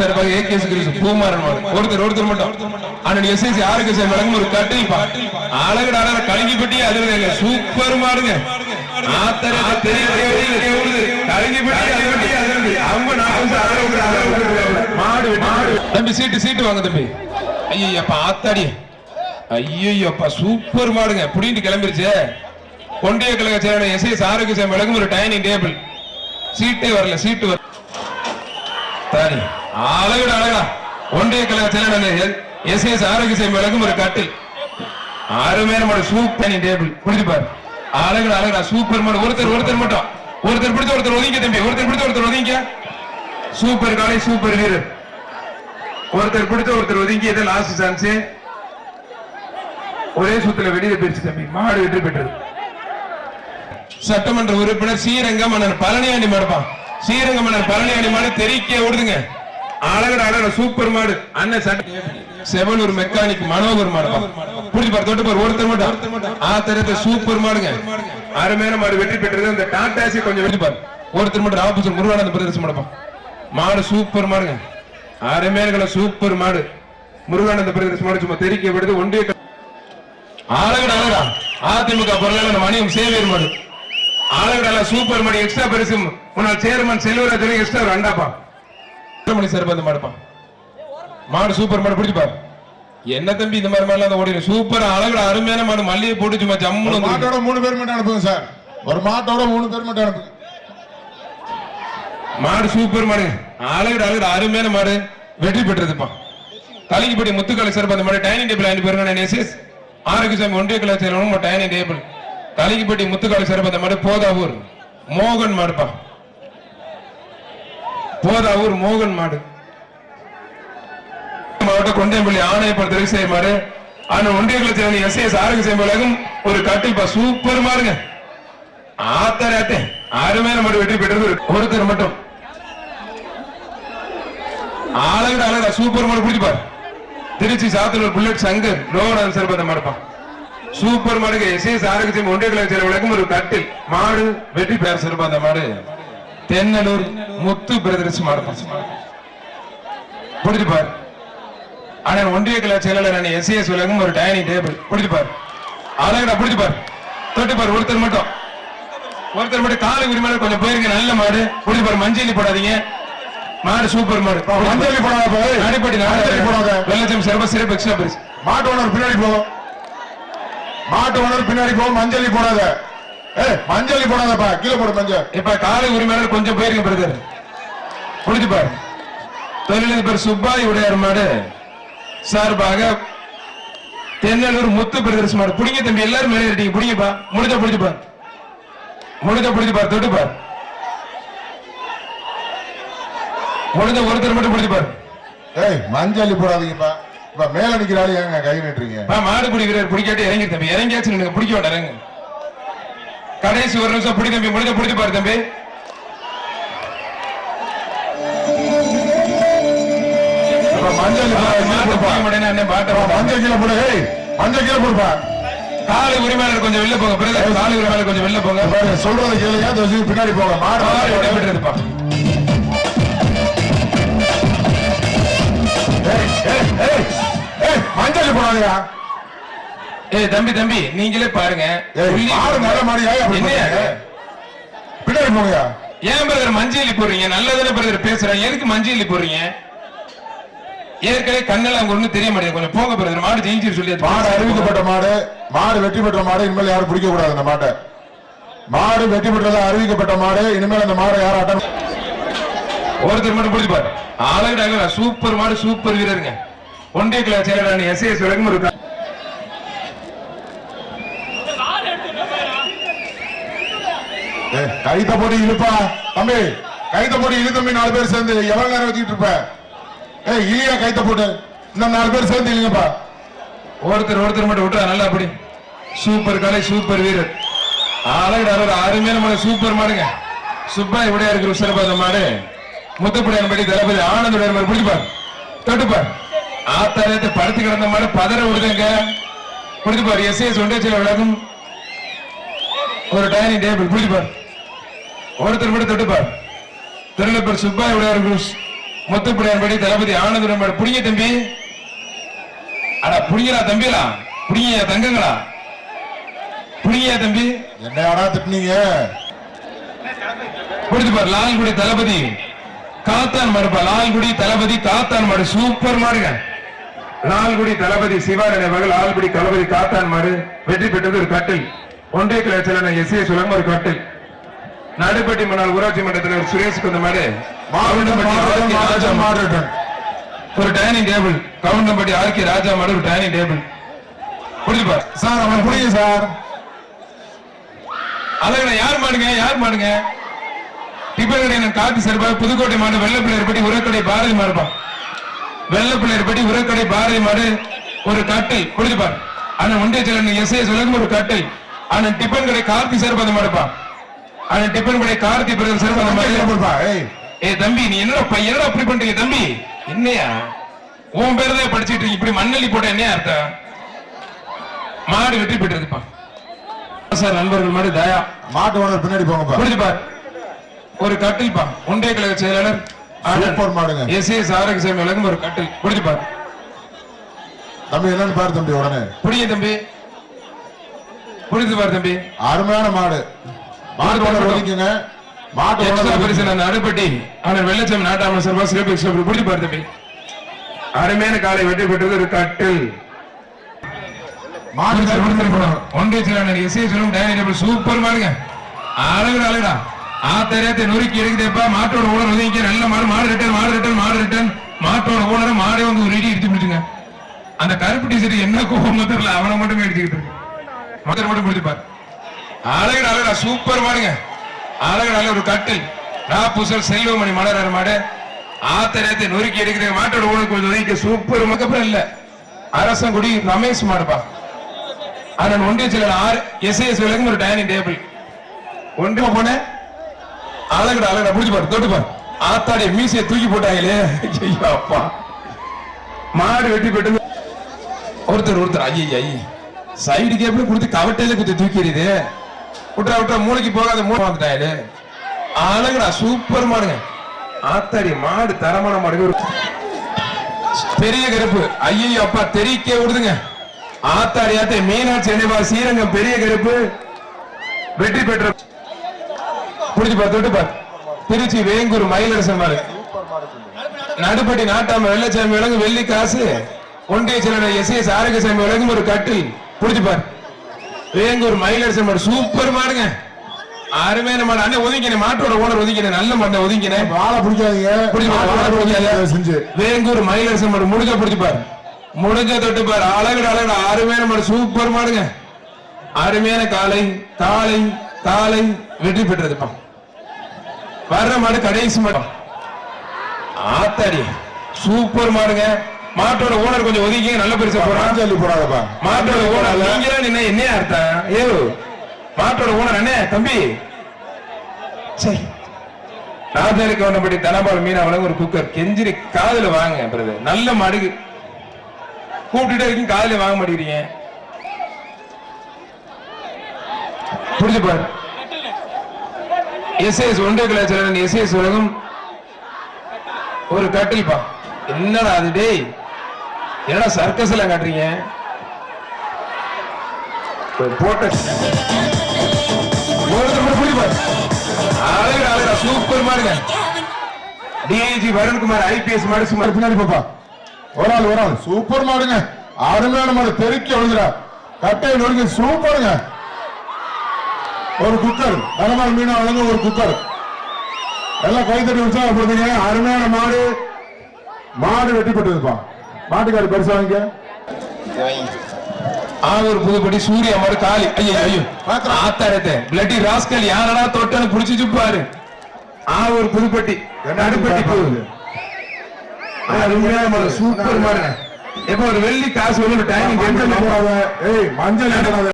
சார்பாக ஏகேஎஸ் கிருஷ்ண ஒருத்தர் ஒருத்தர் மட்டும். அண்ணன் எஸ்எஸ்சி ஆரோக்கிய சார் வழங்கும் ஒரு அழகு கலங்கி அது சூப்பர் மாடுங்க. தம்பி சீட்டு சீட்டு வாங்க தம்பி. ஐயப்பா ஆத்தாடி. ஐயோப்பா சூப்பர் மாடுங்க. புடிட்டு கிளம்பிருச்சு. கொண்டைய கழக எஸ்எஸ் ஆரோக்கிய சார் வழங்கும் ஒரு டைனிங் டேபிள். சீட்டே வரல சீட்டு வரல சரி அழகுடா அழகா ஒன்றிய கழக செயலாளர் எஸ் எஸ் ஆரோக்கிய சேவை விளக்கும் ஒரு கட்டில். அருமையான மாடு சூப்பர் டேபிள் குடிச்சு பாரு. அழகுடா அழகுடா. சூப்பர் மாடு. ஒருத்தர் ஒருத்தர் மட்டும். ஒருத்தர் பிடிச்ச ஒருத்தர் ஒதுங்க தம்பி. ஒருத்தர் பிடிச்ச ஒருத்தர் ஒதுங்க. சூப்பர் காலை சூப்பர் வீரர். ஒருத்தர் பிடிச்ச ஒருத்தர் ஒதுங்கி இதை லாஸ்ட் சான்ஸ் ஒரே சுத்துல வெளியில பிரிச்சு தம்பி. மாடு வெற்றி பெற்றது. சட்டமன்ற உறுப்பினர் ஸ்ரீரங்கம் மன்னர் பழனியாண்டி மாடுப்பான் ஸ்ரீரங்கம் மன்னர் பழனியாண்டி மாடு தெரிக்க ஓடுதுங்க. அழகட அழகட சூப்பர் மாடு. அண்ணன் சட்ட செவலூர் மெக்கானிக் மனோகர் மாடு புரிஞ்சு பாரு தொட்டு பாரு ஒருத்தர் மட்டும். ஆ சூப்பர் மாடுங்க. அருமையான மாடு வெற்றி பெற்றது அந்த டாட்டாசி கொஞ்சம் வெற்றி பாரு. ஒருத்தர் மட்டும் ஆபீசர் முருகானந்த பிரதேசம் மாடுப்பான் மாடு சூப்பர் மாடுங்க. அருமையான சூப்பர் மாடு. முருகானந்த பிரதேசம் மாடு சும்மா தெரிக்க விடுது ஒன்றிய க- அழகா அதிமுக பொருளாளர் மணியம் சேவியர் மாடு. ஆளுங்கடல சூப்பர் மாடு. எக்ஸ்ட்ரா பரிசு. முன்னாள் சேர்மன் செல்வராஜ் எக்ஸ்ட்ரா ரெண்டாப்பா மணி சார் வந்து மாடு சூப்பர் மாடு பிடிச்சு பாரு. என்ன தம்பி இந்த மாதிரி மாடலாம் ஓடி சூப்பர் அழகுட அருமையான மாடு. மல்லிகை போட்டு சும்மா ஜம்முன்னு மாட்டோட மூணு பேர் மட்டும் அனுப்புங்க சார். ஒரு மாட்டோட மூணு பேர் மட்டும் அனுப்புங்க. மாடு சூப்பர் மாடு. அழகுட அழகுட அருமையான மாடு. வெற்றி பெற்றதுப்பா. தலைக்குப்படி முத்துக்களை சார் அந்த மாடு டைனிங் டேபிள் அனுப்பி பாருங்க நான் எஸ்எஸ் ஆரோக்கியசாமி ஒன்றிய கலாச்சாரம் dining table Thalaikkuppatti Muthukkalai sir அந்த மாடு போதாவூர். மோகன் மாடுப்பா. போதாவூர் மோகன் மாடு. மாவட்ட கொண்டையம்பள்ளி ஆணையப்பட செய்ய மாடு ஆனா ஒன்றிய எஸ் எஸ் ஆரோக்கிய சேவையகம் ஒரு கட்டிப்பா சூப்பர் மாருங்க ஆத்தாரே ஆத்தே அருமையான மாடு வெற்றி பெற்றது ஒருத்தர் மட்டும். அழகுடா அழகா சூப்பர் மாடு பிடிச்சு திருச்சி சாத்தூர் புல்லட் சங்கர் லோகநாதன் சார் பார்த்த மாடுப்பான் சூப்பர் மாடுக்கு எஸ்எஸ் ஆரோக்கியம் ஒன்றிய கலாச்சார விளக்கும் ஒரு கட்டில். மாடு வெற்றி பெயர் சிறப்பு அந்த மாடு. தென்னலூர் முத்து பிரதர்ஸ் மாடுப்பான் பிடிச்சு பாரு. ஆனா ஒன்றிய கலாச்சார எஸ்எஸ் விளக்கும் ஒரு டைனிங் டேபிள் பிடிச்சு பாரு. அழகுடா பிடிச்சு பாரு. தொட்டு பாரு ஒருத்தர் மட்டும். ஒருத்தர் மட்டும் காலை உரிமையாளர் கொஞ்சம் போயிருங்க நல்ல மாடு. பிடிச்சு பாரு மஞ்சளி போடாதீங்க. மாடு சூப்பர் மாடு. மஞ்சளி போடாத. அடிப்படி மஞ்சளி போடாத. வெள்ளச்சம் சிறப்பு சிறப்பு எக்ஸ்ட்ரா பரிசு மாட்டு ஓனர் பின்னாடி போ. மாட்டு ஓனர் பின்னாடி போ மஞ்சளி போடாத. மஞ்சளி போடாதப்பா கீழே போடு மஞ்சள். இப்ப காலை உரிமையாளர் கொஞ்சம் போயிருங்க பிரதர். புடிச்சு பாரு தொழிலதிபர் சுப்பாய் உடையார் மாடு சார்பாக தென்னலூர் முத்து பிரதர்ஸ் மாடு. புடிங்க தம்பி எல்லாரும் மேலே இருக்கீங்க புடிங்கப்பா. முடிஞ்ச புடிச்சு பாரு முடிஞ்ச புடிச்சு பாரு தொட்டு பாரு முடிஞ்ச ஒருத்தர் மட்டும் புடிச்சு பாரு ஏய் மஞ்சளி போடாதீங்கப்பா. இப்ப மேல நிக்கிற ஆளு ஏங்க கை நீட்டுறீங்க? மாடு பிடிக்கிறார். பிடிக்காட்டி இறங்கி தம்பி. இறங்கியாச்சு நீங்க பிடிக்க வேண்டாம் கடைசி ஒரு நிமிஷம் பிடி தம்பி முடிஞ்ச பிடிச்சு பாரு தம்பி. காலை உரிமையாளர் கொஞ்சம் வெளில போங்க. காலை உரிமையாளர் கொஞ்சம் வெளில போங்க. சொல்றதை கேளுங்க பின்னாடி போங்க மாடு ஏய் ஏய் மஞ்சள் போடாதயா. ஏய் தம்பி தம்பி நீங்களே பாருங்க? பின்னாடி போங்கயா ஏன் பிரதர் மஞ்சளி போடுறீங்க? நல்லதானே பிரதர் பேசுறேன் எதுக்கு மஞ்சளி போடுறீங்க? ஏற்கனவே கண்ணெல்லாம் அவங்க ஒண்ணும் தெரிய மாட்டேங்குது. கொஞ்சம் போங்க பிரதர் மாடு ஜெயிச்சு சொல்லி மாடு அறிவிக்கப்பட்ட மாடு மாடு வெற்றி பெற்ற மாடு இனிமேல் யாரும் பிடிக்க கூடாது அந்த மாட்டை. மாடு வெற்றி பெற்றதா அறிவிக்கப்பட்ட மாடு இனிமேல் அந்த மாடை யாரும் அட்டன் ஒருத்தர் மட்டும் பிடிச்சு பாரு ஆளுடாங்க சூப்பர் மாடு சூப்பர் வீரருங்க. ஒன்றிய கிளா செயலாளர் எஸ்ஏஎஸ் வரைக்கும் இருக்கா ஏய், கைத்த போட்டு இழுப்பா. தம்பி கைத்த போட்டு இழு தம்பி நாலு பேர் சேர்ந்து. எவ்வளவு நேரம் வச்சுட்டு இருப்ப? ஏய் இலியா கைத்த போட்டு. இந்த நாலு பேர் சேர்ந்து இல்லைங்கப்பா ஒருத்தர் ஒருத்தர் மட்டும் விட்டுறா நல்லா அப்படி சூப்பர் கலை சூப்பர் வீரர். அழகு அருமையான மாடு சூப்பர் மாடுங்க. சுப்பா இப்படியா இருக்கிற சிறப்பாத மாடு. முத்துப்படியான படி தளபதி ஆனந்த உடையார் மாடு தொட்டுப்பார் ஆத்தாரத்தை படுத்து கிடந்த மாடு பதற விடுதுங்க பிடிச்சுப்பார் எஸ்ஏஎஸ் ஒன்றிய விளக்கும் ஒரு டைனிங் டேபிள் பிடிச்சுப்பார் ஒருத்தர் மட்டும் தொட்டுப்பார். திருநெல்வேலி சுப்பாய் உடையார் குரூஸ். முத்துப்பிள்ளையார்படி தளபதி ஆனந்தன் மாடு புடிங்க தம்பி. அட புடிங்கடா தம்பிகளா? புடிங்க தங்கங்களா? புடிங்க தம்பி. என்னையாடா திட்டுனீங்க? புடிச்சு பாரு லால்குடி தளபதி. காத்தான் மாடுப்பா லால்குடி தளபதி காத்தான் மாடு சூப்பர் மாடுங்க. லால்குடி தளபதி சிவாரணி மகள் லால்குடி தளபதி காத்தான் மாடு வெற்றி பெற்றது ஒரு கட்டில். ஒன்றே கிளச்சல எஸ் ஏ சுலங்க ஒரு கட்டில். நடுப்பட்டி முன்னாள் ஊராட்சி மன்ற தலைவர் சுரேஷ் குந்த மாடு மாவட்டம் கவுண்டம்பட்டி மாவட்டம் ஆர்கே ராஜா மாவட்டம் மாடு. மாவட்டம். ஒரு dining table Goundampatti RK Raja மாடு ஒரு டைனிங் டேபிள் புரிஞ்சு பாரு. சார் அவன் புரியுது சார். அழகா யார் மாடுங்க? யார் மாடுங்க? டிப்பன் காப்பி சார்பா புதுக்கோட்டை மாடு வெள்ளப்பிள்ளையர் பட்டி உரக்கடை பாரதி மாடுப்பா வெள்ளப்பிள்ளையர் பட்டி உரக்கடை பாரதி மாடு ஒரு கட்டை புரிஞ்சு பாரு. அண்ணன் ஒன்றிய செல்லன் எஸ் ஏ சொல்லுங்க ஒரு கட்டை அண்ணன் டிப்பன் கடை கார்த்தி சார்பா அந்த மாடுப்பா அண்ணன் டிப்பன் கடை கார்த்தி பிரதர் சார்பா அந்த மாடு கொடுப்பா ஏய். ஏ தம்பி நீ என்னடா பை- என்னடா அப்படி பண்றீங்க தம்பி? என்னையா? உன் பேர் தான் படிச்சிட்டு இருக்கீங்க இப்படி மண்ணள்ளி போட்ட என்னையா அர்த்தம்? மாடு வெற்றி பெற்றதுப்பா சார் நண்பர்கள் மாடு தயா. மாட்டு ஓனர் பின்னாடி போங்கப்பா. புரிஞ்சு பார். ஒரு கட்டில் பா. ஒன்றிய கழக செயலாளர். எஸ். எஸ் ஆரோக்கியசாமி வழங்கும் ஒரு கட்டில். புரிஞ்சு பார். தம்பி என்னன்னு பாரு தம்பி உடனே. புரியுங்க தம்பி? புரிஞ்சு பார் தம்பி. அருமையான மாடு. மாட்டு ஓனர் ஒதுக்குங்க மாட்டு எக்ஸ்ட்ரா ஓனர் பரிசு நான் அடுப்பட்டி ஆனால் வெள்ளச்சாமி நாட்டாம சார்பா சிறப்பு எக்ஸ்ட்ரா புரிஞ்சு பார் தம்பி. அருமையான காலை வெற்றி பெற்றது ஒரு கட்டில். ஒன்றிய செயலாளர் எஸ் சொல்லும் சூப்பர் மாடுங்க அழகுடா அழகுடா. ஆத்தரியத்தை நொறுக்கி எடுக்குதேப்பா மாட்டோட ஓனர் ஒதுங்கி நல்ல மாடு மாடு ரிட்டர்ன் மாடு ரிட்டர்ன் மாடு ரிட்டர்ன் மாட்டோட ஓனர் மாடே வந்து ஒரு இடி பிடிச்சுங்க அந்த கருப்பு டீச்சர் என்ன கோபம் தெரியல அவனை மட்டுமே இருக்கு. மொத்தம் மட்டும் பிடிச்சுப்பார் அழகுடா அழகுடா சூப்பர் மாடுங்க. அழகுடா அழகு ஒரு கட்டில் ராபூசல் செல்வமணி மலர் மாடு. ஆத்தரியத்தை நொறுக்கி எடுக்கிற மாட்டோட உனக்கு கொஞ்சம் ஒதுக்கி சூப்பர் மக்கப்புறம் இல்ல. அரசங்குடி ரமேஷ் மாடுப்பா. அண்ணன் ஒன்றிய செயலர் ஆறு எஸ்ஐஎஸ் விலகும் ஒரு டைனிங் டேபிள் ஒன்றிய போன அழகுடா அழகுடா புடிச்சு பாரு தொட்டு பாரு. ஆத்தாடி மீசையை தூக்கி போட்டாங்களே. ஐயோ அப்பா. மாடு வெட்டி போட்டு ஒருத்தர் ஒருத்தர் ஐயா ஐயா சைடு கேபிள் கொடுத்து கவட்டையில குத்தி தூக்கிடுது. விட்டா விட்டா மூளைக்கு போகாத மூளை. வந்துட்டாங்களே அழகுடா சூப்பர் மாடுங்க. ஆத்தாடி மாடு தரமான மாடு. பெரிய கருப்பு. ஐயோ அப்பா தெரிக்க விடுதுங்க. ஆத்தாடி ஆத்தே மீனாட்சி நினைவா ஸ்ரீரங்கம் பெரிய கருப்பு. வெற்றி பெற்ற புடிச்சு பார்த்து பார்த்து திருச்சி வேங்கூர் மயிலரசன் மாடு. நடுப்பட்டி நாட்டாம வெள்ளச்சாமி விலங்கு வெள்ளி காசு ஒன்றிய செயலர் எஸ் எஸ் ஆரோக்கியசாமி விலங்கும் ஒரு கட்டில். புடிச்சு பாரு. வேங்கூர் மயிலரசன் மாடு சூப்பர் மாடுங்க. அருமையான மாடு. அண்ணன் ஒதுங்கினேன் மாட்டோட ஓனர் ஒதுங்கினேன் நல்ல மாட்டை ஒதுங்கினேன் வாழை பிடிக்காதீங்க. புடிச்சு பாரு, வாழை பிடிக்காத பிடிக்காத. செஞ்சு. வேங்கூர் மயிலரசன் மாடு முடிஞ்ச பிடிச்சு பாரு. முடிஞ்ச தொட்டு பாரு. அழகுட அழகுட. அருமையான மாடு சூப்பர் மாடுங்க. அருமையான காலை காலை காலை வெற்றி பெற்றதுப்பா. வர்ற மாடு கடைசி மாடு. ஆத்தாடி. சூப்பர் மாடுங்க. மாட்டோட ஓனர் கொஞ்சம் ஒதுக்கி நல்ல பெருசா போறான். போடாதப்பா மாட்டோட ஓனர் நீங்க நின்ன என்ன அர்த்தம்? ஏ மாட்டோட ஓனர் என்ன தம்பி. சரி. ராஜாரி கவுண்டப்படி தனபால் மீனா வழங்க ஒரு குக்கர் கெஞ்சிரி காதுல வாங்க பிரதர் நல்ல மாடுக்கு கூப்பிட்டுட்டே இருக்கீங்க காதுல வாங்க மாட்டேங்கிறீங்க. புரிஞ்சு பாரு. எஸ்ஏஎஸ் ஒன்றிய கலாச்சாரம் எஸ்ஏஎஸ் உலகம். ஒரு கட்டில் பா என்னடா அது டேய். என்னடா சர்க்கஸ் எல்லாம் காட்டுறீங்க? ஒரு போட்ட. அழகு அழகா சூப்பர் மாடுங்க டிஐஜி வருண்குமார் ஐபிஎஸ் மாடு சுமார் பின்னாடி பாப்பா. ஒரு ஆள் ஒரு ஆள். சூப்பர் மாடுங்க. அருமையான மாடு. தெருக்கி விழுந்துடா கட்டையை நொறுங்கி சூப்பருங்க. ஒரு குக்கர். தனமால் மீனா வழங்க ஒரு குக்கர். எல்லாம் கைத்தட்டி உற்சாகப்படுத்துங்க. அருமையான மாடு. மாடு வெட்டி பெற்றதுப்பா மாட்டுக்காரி பரிசு வாங்கிக்க ஆவூர் புதுப்படி சூர்யா மாடு காலி ஐயோ ஐயோ. ஆத்தாரத்தை. பிளட்டி ராஸ்கல் யாரடா தொட்டன்னு புடிச்சு பாரு ஆவூர் புதுப்பட்டி. நடுப்பட்டி போகுது. சூப்பர் மாடுங்க எப்ப ஒரு வெள்ளி காசு வந்து டைமிங். ஏய் மஞ்சள்.